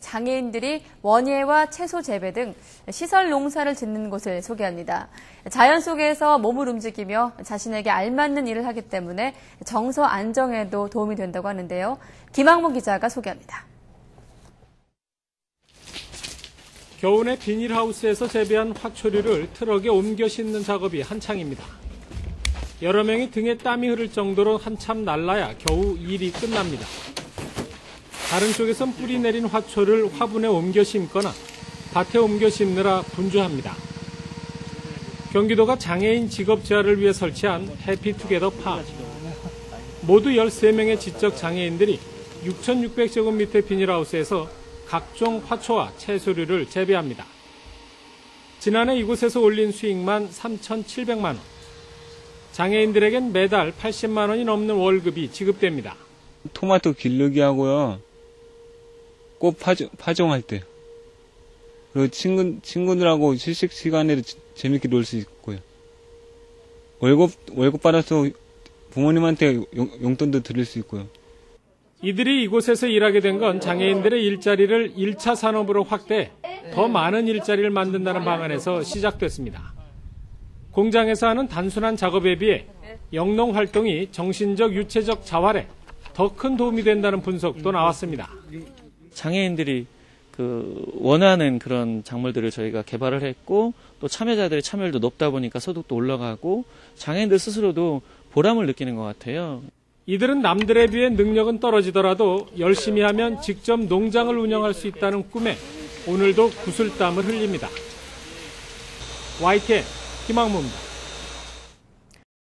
장애인들이 원예와 채소 재배 등 시설 농사를 짓는 곳을 소개합니다. 자연 속에서 몸을 움직이며 자신에게 알맞는 일을 하기 때문에 정서 안정에도 도움이 된다고 하는데요. 김학문 기자가 소개합니다. 겨우내 비닐하우스에서 재배한 화초류를 트럭에 옮겨 싣는 작업이 한창입니다. 여러 명이 등에 땀이 흐를 정도로 한참 날라야 겨우 일이 끝납니다. 다른 쪽에선 뿌리 내린 화초를 화분에 옮겨 심거나 밭에 옮겨 심느라 분주합니다. 경기도가 장애인 직업 재활을 위해 설치한 해피투게더 팜. 모두 13명의 지적 장애인들이 6,600제곱미터 비닐하우스에서 각종 화초와 채소류를 재배합니다. 지난해 이곳에서 올린 수익만 3,700만 원. 장애인들에겐 매달 80만 원이 넘는 월급이 지급됩니다. 토마토 기르기 하고요. 꽃 파종, 파종할 때. 그리고 친구, 친구들하고 휴식 시간에도 지- 재밌게 놀 수 있고요. 월급, 월급 받아서 부모님한테 용, 용돈도 드릴 수 있고요. 이들이 이곳에서 일하게 된 건 장애인들의 일자리를 1차 산업으로 확대, 더 많은 일자리를 만든다는 방안에서 시작됐습니다. 공장에서 하는 단순한 작업에 비해 영농 활동이 정신적, 유체적 자활에 더 큰 도움이 된다는 분석도 나왔습니다. 장애인들이 그 원하는 그런 작물들을 저희가 개발을 했고 또 참여자들의 참여율도 높다 보니까 소득도 올라가고 장애인들 스스로도 보람을 느끼는 것 같아요. 이들은 남들에 비해 능력은 떨어지더라도 열심히 하면 직접 농장을 운영할 수 있다는 꿈에 오늘도 구슬땀을 흘립니다. YTN 김학무입니다.